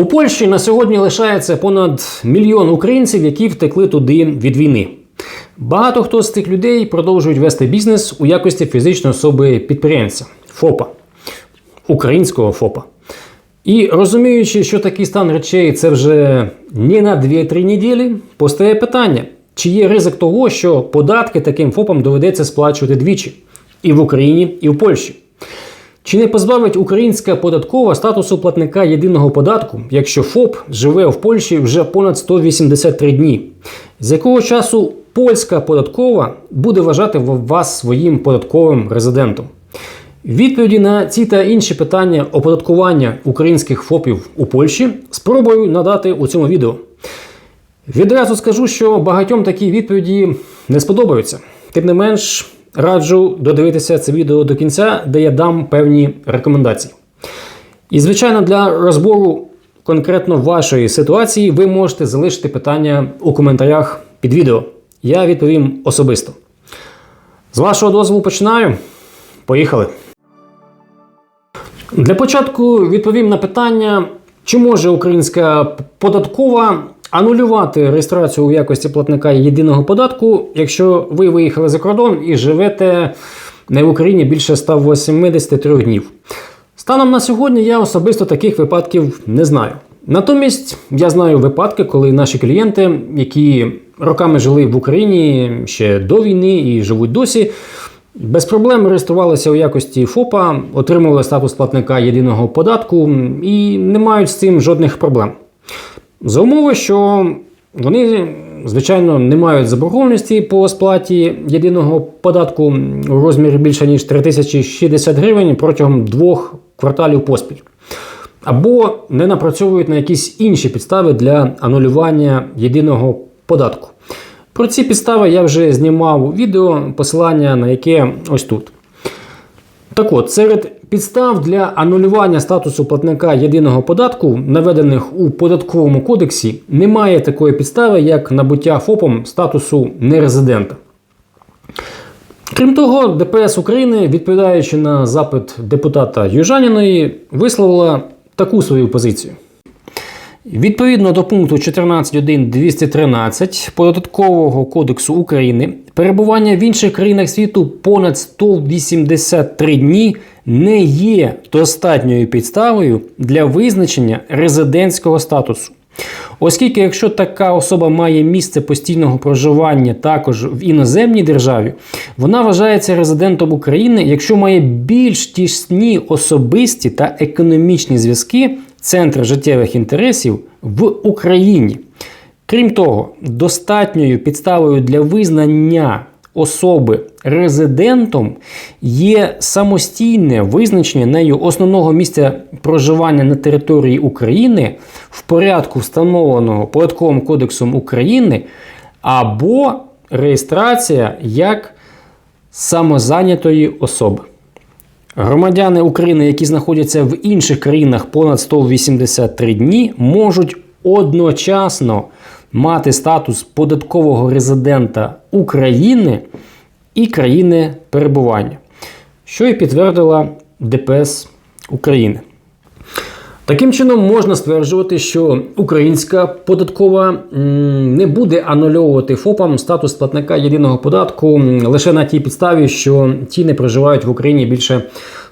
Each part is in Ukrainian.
У Польщі на сьогодні лишається понад мільйон українців, які втекли туди від війни. Багато хто з цих людей продовжують вести бізнес у якості фізичної особи підприємця ФОПа, українського ФОПа. І розуміючи, що такий стан речей це вже не на 2-3 неділі, постає питання, чи є ризик того, що податки таким ФОПам доведеться сплачувати двічі і в Україні, і в Польщі. Чи не позбавить українська податкова статусу платника єдиного податку, якщо ФОП живе в Польщі вже понад 183 дні? З якого часу польська податкова буде вважати вас своїм податковим резидентом? Відповіді на ці та інші питання оподаткування українських ФОПів у Польщі спробую надати у цьому відео. Відразу скажу, що багатьом такі відповіді не сподобаються. Тим не менш, раджу додивитися це відео до кінця, де я дам певні рекомендації. І, звичайно, для розбору конкретно вашої ситуації ви можете залишити питання у коментарях під відео. Я відповім особисто. З вашого дозволу починаю. Поїхали. Для початку відповім на питання, чи може українська податкова анулювати реєстрацію у якості платника єдиного податку, якщо ви виїхали за кордон і живете не в Україні більше 183 днів. Станом на сьогодні я особисто таких випадків не знаю. Натомість я знаю випадки, коли наші клієнти, які роками жили в Україні ще до війни і живуть досі, без проблем реєструвалися у якості ФОПа, отримували статус платника єдиного податку і не мають з цим жодних проблем. За умови, що вони, звичайно, не мають заборгованості по сплаті єдиного податку у розмірі більше ніж 3060 гривень протягом двох кварталів поспіль. Або не напрацьовують на якісь інші підстави для анулювання єдиного податку. Про ці підстави я вже знімав відео, посилання на яке ось тут. Так от, серед підстав для анулювання статусу платника єдиного податку, наведених у податковому кодексі, немає такої підстави, як набуття ФОПом статусу нерезидента. Крім того, ДПС України, відповідаючи на запит депутата Южаніної, висловила таку свою позицію. Відповідно до пункту 14.1.213 Податкового кодексу України, перебування в інших країнах світу понад 183 дні не є достатньою підставою для визначення резидентського статусу. Оскільки, якщо така особа має місце постійного проживання також в іноземній державі, вона вважається резидентом України, якщо має більш тісні особисті та економічні зв'язки центр життєвих інтересів в Україні. Крім того, достатньою підставою для визнання особи резидентом є самостійне визначення нею основного місця проживання на території України в порядку, встановленого Податковим кодексом України, або реєстрація як самозайнятої особи. Громадяни України, які знаходяться в інших країнах понад 183 дні, можуть одночасно мати статус податкового резидента України і країни перебування, що і підтвердила ДПС України. Таким чином, можна стверджувати, що українська податкова не буде анульовувати ФОПам статус платника єдиного податку лише на тій підставі, що ті не проживають в Україні більше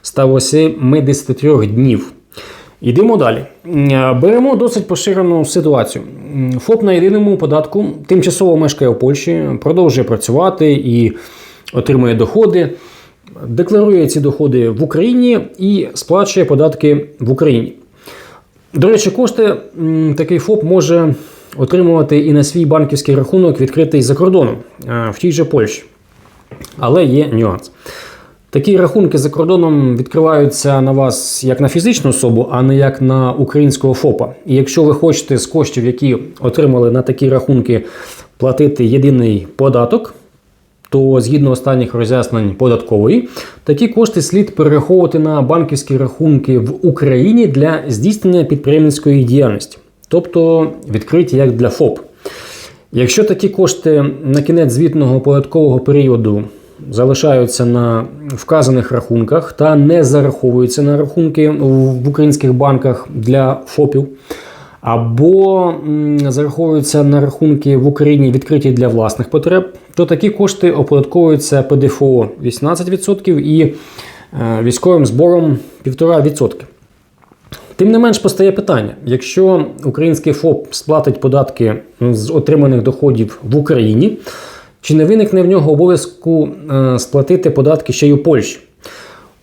183 днів. Йдемо далі. Беремо досить поширену ситуацію. ФОП на єдиному податку тимчасово мешкає в Польщі, продовжує працювати і отримує доходи, декларує ці доходи в Україні і сплачує податки в Україні. До речі, кошти такий ФОП може отримувати і на свій банківський рахунок, відкритий за кордоном в тій же Польщі. Але є нюанс. Такі рахунки за кордоном відкриваються на вас як на фізичну особу, а не як на українського ФОПа. І якщо ви хочете з коштів, які отримали на такі рахунки, платити єдиний податок, то згідно останніх роз'яснень податкової, такі кошти слід перераховувати на банківські рахунки в Україні для здійснення підприємницької діяльності, тобто відкриті як для ФОП. Якщо такі кошти на кінець звітного податкового періоду залишаються на вказаних рахунках та не зараховуються на рахунки в українських банках для ФОПів, або зараховуються на рахунки в Україні відкриті для власних потреб, то такі кошти оподатковуються ПДФО 18% і е, військовим збором 1,5%. Тим не менш постає питання: якщо український ФОП сплатить податки з отриманих доходів в Україні, чи не виникне в нього обов'язку е, сплатити податки ще й у Польщі?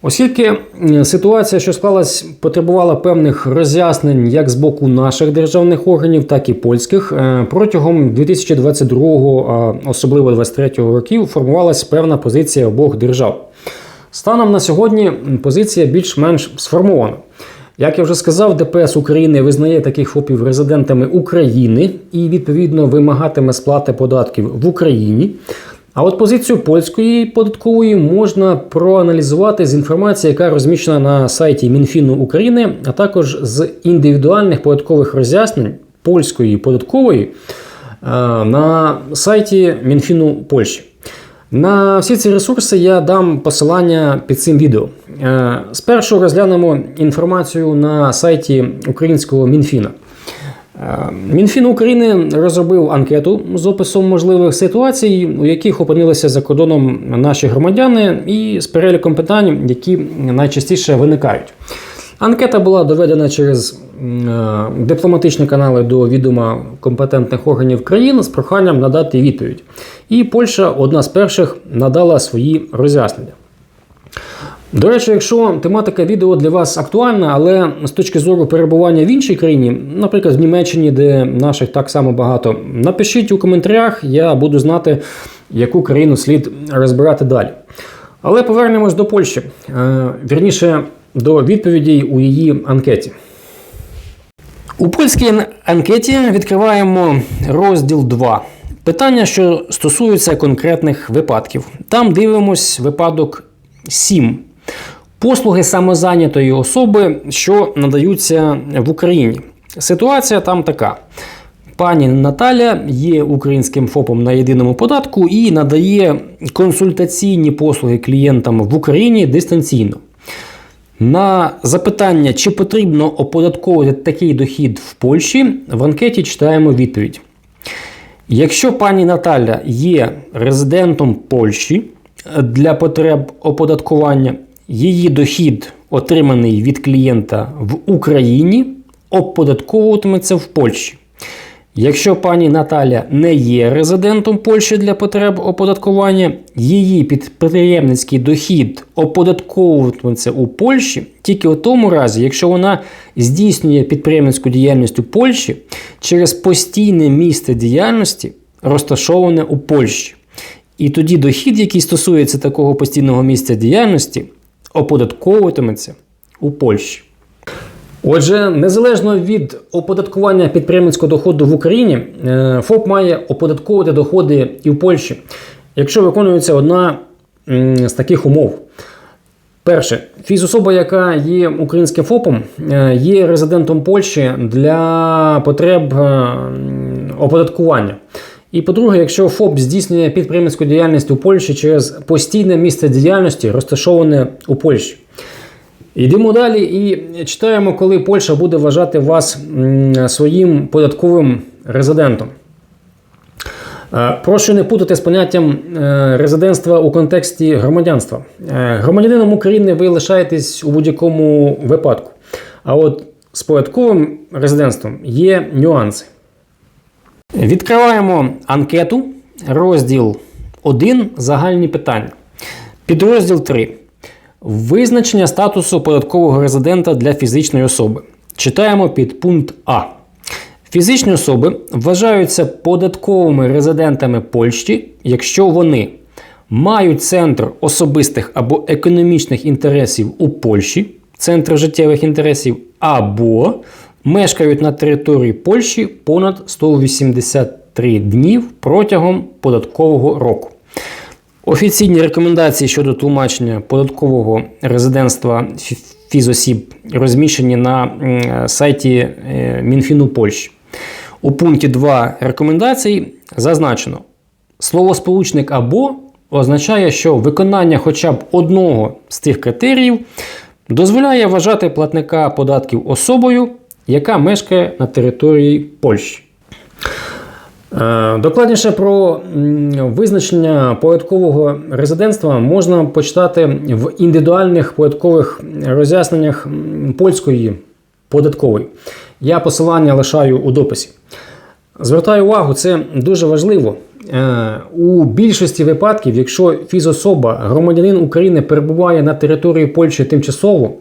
Оскільки е, ситуація, що склалась, потребувала певних роз'яснень як з боку наших державних органів, так і польських, е, протягом 2022, а особливо 2023 років формувалась певна позиція обох держав. Станом на сьогодні позиція більш-менш сформована. Як я вже сказав, ДПС України визнає таких ФОПів резидентами України і відповідно вимагатиме сплати податків в Україні. А от позицію польської податкової можна проаналізувати з інформації, яка розміщена на сайті Мінфіну України, а також з індивідуальних податкових роз'яснень польської податкової на сайті Мінфіну Польщі. На всі ці ресурси я дам посилання під цим відео. Е, Спершу розглянемо інформацію на сайті українського Мінфіна. Е, Мінфін України розробив анкету з описом можливих ситуацій, у яких опинилися за кордоном наші громадяни, і з переліком питань, які найчастіше виникають. Анкета була доведена через е, дипломатичні канали до відома компетентних органів країн з проханням надати відповідь. І Польща одна з перших надала свої роз'яснення. До речі, якщо тематика відео для вас актуальна, але з точки зору перебування в іншій країні, наприклад, в Німеччині, де наших так само багато, напишіть у коментарях, я буду знати, яку країну слід розбирати далі. Але повернемось до Польщі, Е, вірніше до відповідей у її анкеті. У польській анкеті відкриваємо розділ 2. Питання, що стосуються конкретних випадків. Там дивимось випадок 7. Послуги самозайнятої особи, що надаються в Україні. Ситуація там така. Пані Наталя є українським ФОПом на єдиному податку і надає консультаційні послуги клієнтам в Україні дистанційно. На запитання, чи потрібно оподатковувати такий дохід в Польщі, в анкеті читаємо відповідь. Якщо пані Наталя є резидентом Польщі е, для потреб оподаткування, її дохід, отриманий від клієнта в Україні, оподатковуватиметься в Польщі. Якщо пані Наталя не є резидентом Польщі для потреб оподаткування, її підприємницький дохід оподатковуватиметься у Польщі тільки у тому разі, якщо вона здійснює підприємницьку діяльність у Польщі через постійне місце діяльності, розташоване у Польщі. І тоді дохід, який стосується такого постійного місця діяльності, оподатковуватиметься у Польщі. Отже, незалежно від оподаткування підприємницького доходу в Україні, е, ФОП має оподатковувати доходи і в Польщі, якщо виконується одна з таких умов. Перше, фізособа, яка є українським ФОПом, е, є резидентом Польщі для потреб е, оподаткування. І по-друге, якщо ФОП здійснює підприємницьку діяльність у Польщі через постійне місце діяльності, розташоване у Польщі. Йдемо далі і читаємо, коли Польща буде вважати вас своїм податковим резидентом. Е, Прошу не путати з поняттям е, резидентства у контексті громадянства. Е, Громадянином України ви лишаєтесь у будь-якому випадку. А от з податковим резидентством є нюанси. Відкриваємо анкету, розділ 1. Загальні питання. Підрозділ 3. Визначення статусу податкового резидента для фізичної особи. Читаємо під пункт А. Фізичні особи вважаються податковими резидентами Польщі, якщо вони мають центр особистих або економічних інтересів у Польщі, центр життєвих інтересів, або мешкають на території Польщі понад 183 днів протягом податкового року. Офіційні рекомендації щодо тлумачення податкового резидентства фізосіб розміщені на сайті е, Мінфіну Польщі. У пункті 2 рекомендацій зазначено: словосполучник або означає, що виконання хоча б одного з тих критеріїв дозволяє вважати платника податків особою, яка мешкає на території Польщі. Е, Докладніше про визначення податкового резидентства можна почитати в індивідуальних податкових роз'ясненнях польської податкової. Я посилання лишаю у дописі. Звертаю увагу, це дуже важливо. Е, У більшості випадків, якщо фізособа, громадянин України перебуває на території Польщі тимчасово,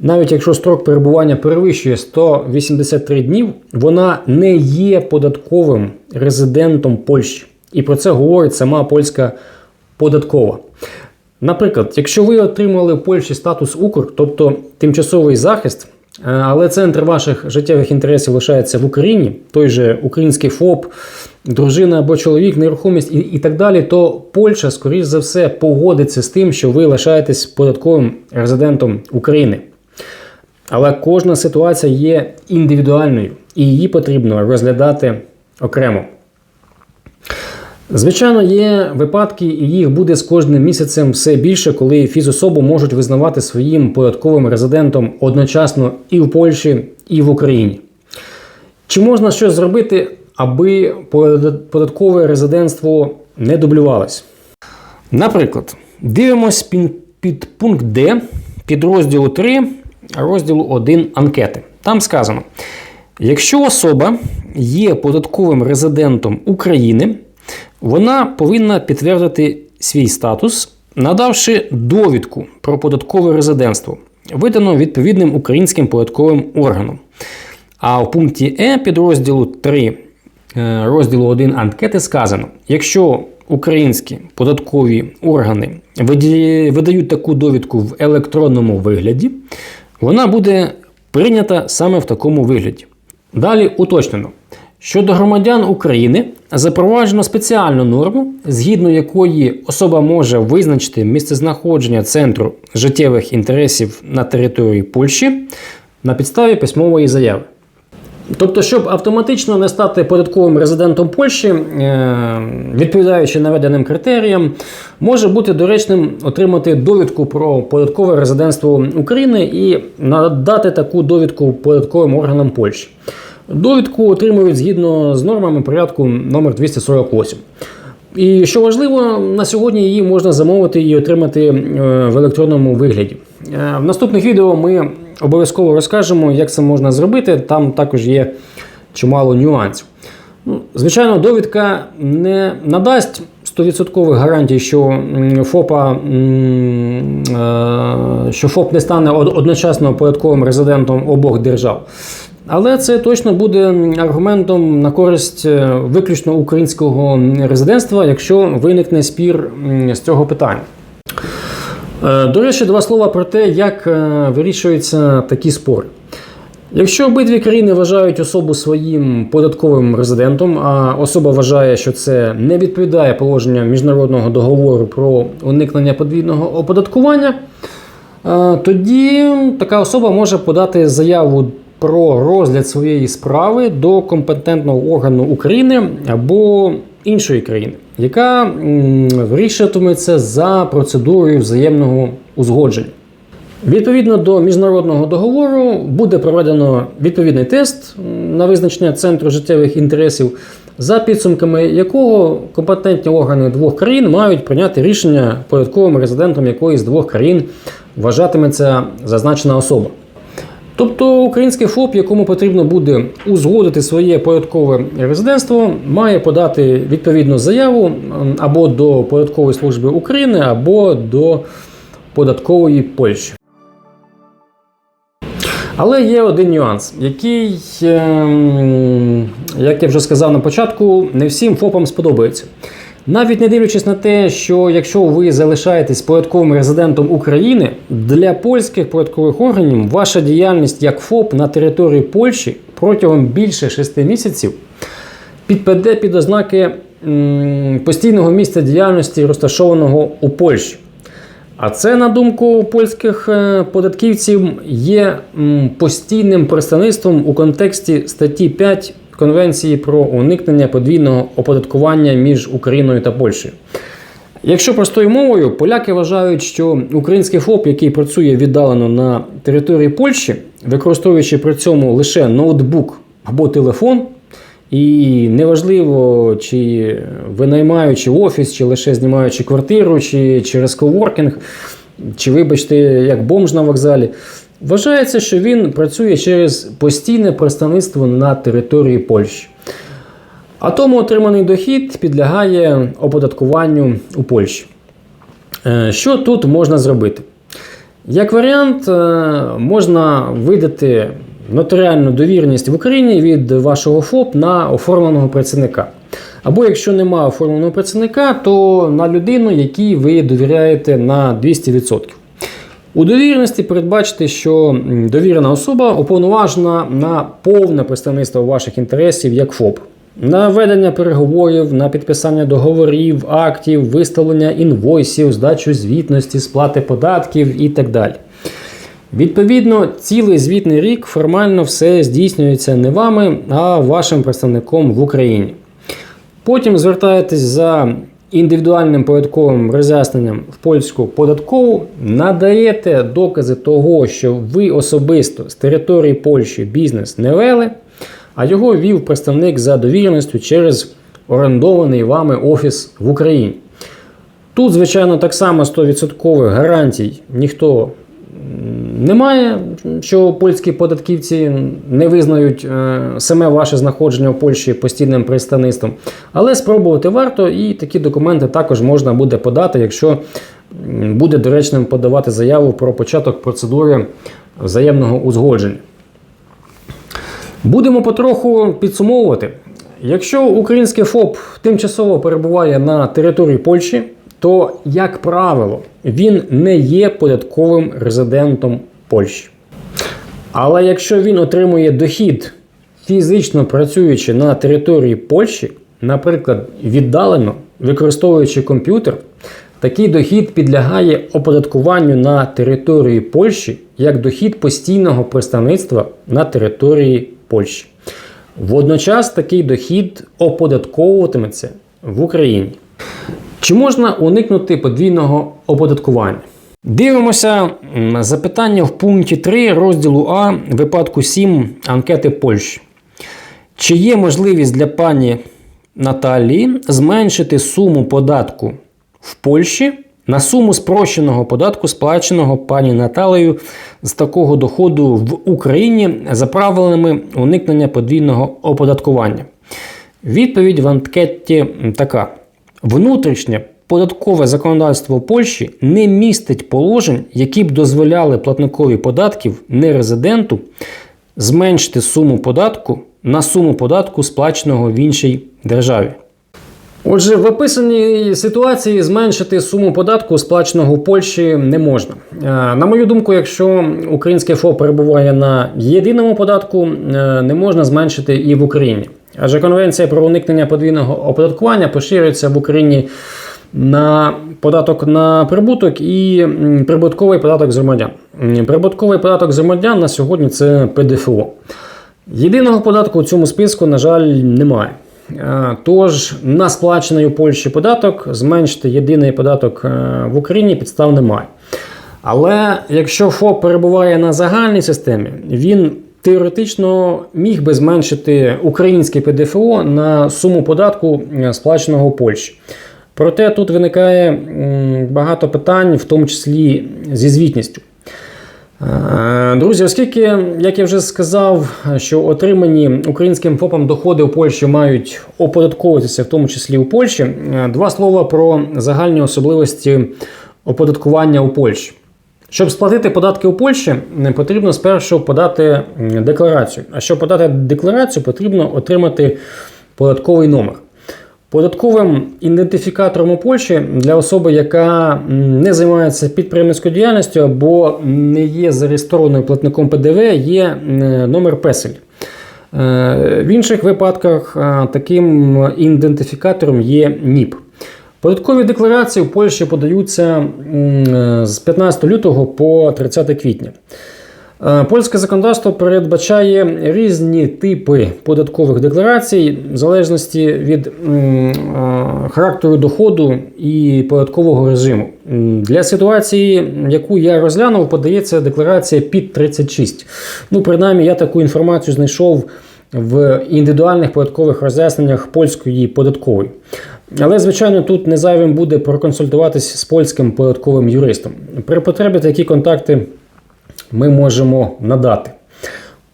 навіть якщо строк перебування перевищує 183 днів, вона не є податковим резидентом Польщі. І про це говорить сама польська податкова. Наприклад, якщо ви отримали в Польщі статус Укр, тобто тимчасовий захист, е, але центр ваших життєвих інтересів лишається в Україні, той же український ФОП, дружина або чоловік, нерухомість і, і так далі, то Польща, скоріш за все, погодиться з тим, що ви лишаєтесь податковим резидентом України. Але кожна ситуація є індивідуальною і її потрібно розглядати окремо. Звичайно, є випадки, і їх буде з кожним місяцем все більше, коли фізособу можуть визнавати своїм податковим резидентом одночасно і в Польщі, і в Україні. Чи можна щось зробити, аби податкове резидентство не дублювалось? Наприклад, дивимось під, пункт Д підрозділу 3, розділу 1 анкети. Там сказано: якщо особа є податковим резидентом України, вона повинна підтвердити свій статус, надавши довідку про податкове резидентство, видану відповідним українським податковим органом. А в пункті Е підрозділу 3 е, розділу 1 анкети сказано: якщо українські податкові органи видають таку довідку в електронному вигляді, вона буде прийнята саме в такому вигляді. Далі уточнено. Щодо громадян України запроваджено спеціальну норму, згідно якої особа може визначити місцезнаходження центру життєвих інтересів на території Польщі на підставі письмової заяви. Тобто, щоб автоматично не стати податковим резидентом Польщі, е, відповідаючи наведеним критеріям, може бути доречним отримати довідку про податкове резидентство України і надати таку довідку податковим органам Польщі. Довідку отримують згідно з нормами порядку номер 248. І що важливо, на сьогодні її можна замовити і отримати е, в електронному вигляді. Е, В наступних відео ми обов'язково розкажемо, як це можна зробити. Там також є чимало нюансів. Ну, Звичайно, довідка не надасть 100% гарантій, що ФОПа, е, що ФОП не стане одночасно податковим резидентом обох держав. Але це точно буде аргументом на користь е, виключно українського резидентства, якщо виникне спір з цього питання. Е, До речі, два слова про те, як е, вирішуються такі спори. Якщо обидві країни вважають особу своїм податковим резидентом, а особа вважає, що це не відповідає положенням міжнародного договору про уникнення подвійного оподаткування, е, тоді така особа може подати заяву про розгляд своєї справи до компетентного органу України або іншої країни, яка вирішуватиметься за процедурою взаємного узгодження. Відповідно до міжнародного договору буде проведено відповідний тест на визначення центру життєвих інтересів, за підсумками якого компетентні органи двох країн мають прийняти рішення податковим резидентом якоїсь з двох країн вважатиметься зазначена особа. Тобто український ФОП, якому потрібно буде узгодити своє податкове резидентство, має подати відповідну заяву або до податкової служби України, або до податкової Польщі. Але є один нюанс, який, ем, як я вже сказав на початку, не всім ФОПам сподобається. Навіть не дивлячись на те, що якщо ви залишаєтесь податковим резидентом України, для польських податкових органів ваша діяльність як ФОП на території Польщі протягом більше 6 місяців підпаде під ознаки постійного місця діяльності, розташованого у Польщі. А це, на думку польських е, податківців, є постійним представництвом у контексті статті 5 Конвенції про уникнення подвійного оподаткування між Україною та Польщею. Якщо простою мовою, поляки вважають, що український ФОП, який працює віддалено на території Польщі, використовуючи при цьому лише ноутбук або телефон, і неважливо, чи винаймаючи офіс, чи лише знімаючи квартиру, чи через коворкінг, чи, вибачте, як бомж на вокзалі, вважається, що він працює через постійне представництво на території Польщі. А тому отриманий дохід підлягає оподаткуванню у Польщі. Е, Що тут можна зробити? Як варіант, е, можна видати нотаріальну довіреність в Україні від вашого ФОП на оформленого працівника. Або якщо немає оформленого працівника, то на людину, якій ви довіряєте на 200%. У довіреності передбачте, що довірена особа уповноважена на повне представництво ваших інтересів як ФОП. На ведення переговорів, на підписання договорів, актів, виставлення інвойсів, здачу звітності, сплати податків і так далі. Відповідно, цілий звітний рік формально все здійснюється не вами, а вашим представником в Україні. Потім звертаєтесь за індивідуальним податковим роз'ясненням в польську податкову, надаєте докази того, що ви особисто з території Польщі бізнес не вели, а його вів представник за довіреністю через орендований вами офіс в Україні. Тут, звичайно, так само 100% гарантій ніхто немає, що польські податківці не визнають е, саме ваше знаходження в Польщі постійним представництвом. Але спробувати варто, і такі документи також можна буде подати, якщо буде доречним подавати заяву про початок процедури взаємного узгодження. Будемо потроху підсумовувати. Якщо український ФОП тимчасово перебуває на території Польщі, то, як правило, він не є податковим резидентом Польщі. Але якщо він отримує дохід, фізично працюючи на території Польщі, наприклад, віддалено використовуючи комп'ютер, такий дохід підлягає оподаткуванню на території Польщі як дохід постійного представництва на території Польщі. Водночас такий дохід оподатковуватиметься в Україні. Чи можна уникнути подвійного оподаткування? Дивимося запитання в пункті 3 розділу А випадку 7 анкети Польщі. Чи є можливість для пані Наталії зменшити суму податку в Польщі на суму спрощеного податку, сплаченого пані Наталею з такого доходу в Україні за правилами уникнення подвійного оподаткування? Відповідь в анкеті така: внутрішнє податкове законодавство Польщі не містить положень, які б дозволяли платникові податків нерезиденту зменшити суму податку на суму податку, сплаченого в іншій державі. Отже, в описаній ситуації зменшити суму податку, сплаченого в Польщі, не можна. Е, На мою думку, якщо українське ФОП перебуває на єдиному податку, е, не можна зменшити і в Україні. Адже конвенція про уникнення подвійного оподаткування поширюється в Україні на податок на прибуток і прибутковий податок з громадян. Прибутковий податок з громадян на сьогодні це ПДФО. Єдиного податку у цьому списку, на жаль, немає. Е, Тож на сплачений у Польщі податок зменшити єдиний податок е, в Україні підстав немає. Але якщо ФОП перебуває на загальній системі, він теоретично міг би зменшити українське ПДФО на суму податку, е, сплаченого Польщі. Проте тут виникає багато питань, в тому числі зі звітністю. Е, Друзі, оскільки, як я вже сказав, що отримані українським ФОПом доходи у Польщі мають оподатковуватися, в тому числі у Польщі, е, два слова про загальні особливості оподаткування у Польщі. Щоб сплатити податки у Польщі, потрібно спершу подати декларацію. А щоб подати декларацію, потрібно отримати податковий номер. Податковим ідентифікатором у Польщі для особи, яка не займається підприємницькою діяльністю або не є зареєстрованою платником ПДВ, є номер песель. Е, В інших випадках таким ідентифікатором є НІП. Податкові декларації в Польщі подаються е, з 15 лютого по 30 квітня. Е, Польське законодавство передбачає різні типи податкових декларацій в залежності від е, характеру доходу і податкового режиму. Для ситуації, яку я розглянув, подається декларація під 36. Ну, принаймні, я таку інформацію знайшов в індивідуальних податкових роз'ясненнях польської податкової. Але, звичайно, тут не зайвим буде проконсультуватись з польським податковим юристом. При потребі такі контакти ми можемо надати.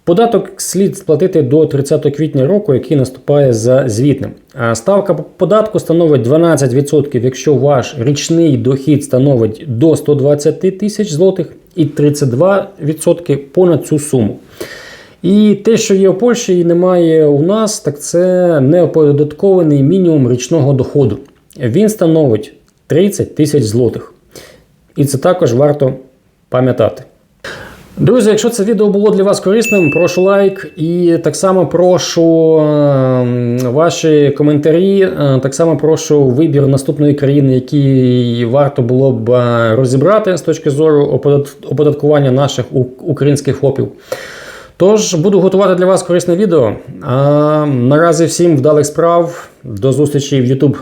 Податок слід сплатити до 30 квітня року, який наступає за звітним. Ставка податку становить 12%, якщо ваш річний дохід становить до 120 тисяч злотих, і 32% понад цю суму. І те, що є у Польщі і немає у нас, так це неоподаткований мінімум річного доходу. Він становить 30 тисяч злотих. І це також варто пам'ятати. Друзі, якщо це відео було для вас корисним, прошу лайк і так само прошу е, ваші коментарі. е, Так само прошу вибір наступної країни, який варто було б е, розібрати з точки зору оподаткування наших українських ФОПів. Тож буду готувати для вас корисне відео. А наразі всім вдалих справ. До зустрічі в YouTube.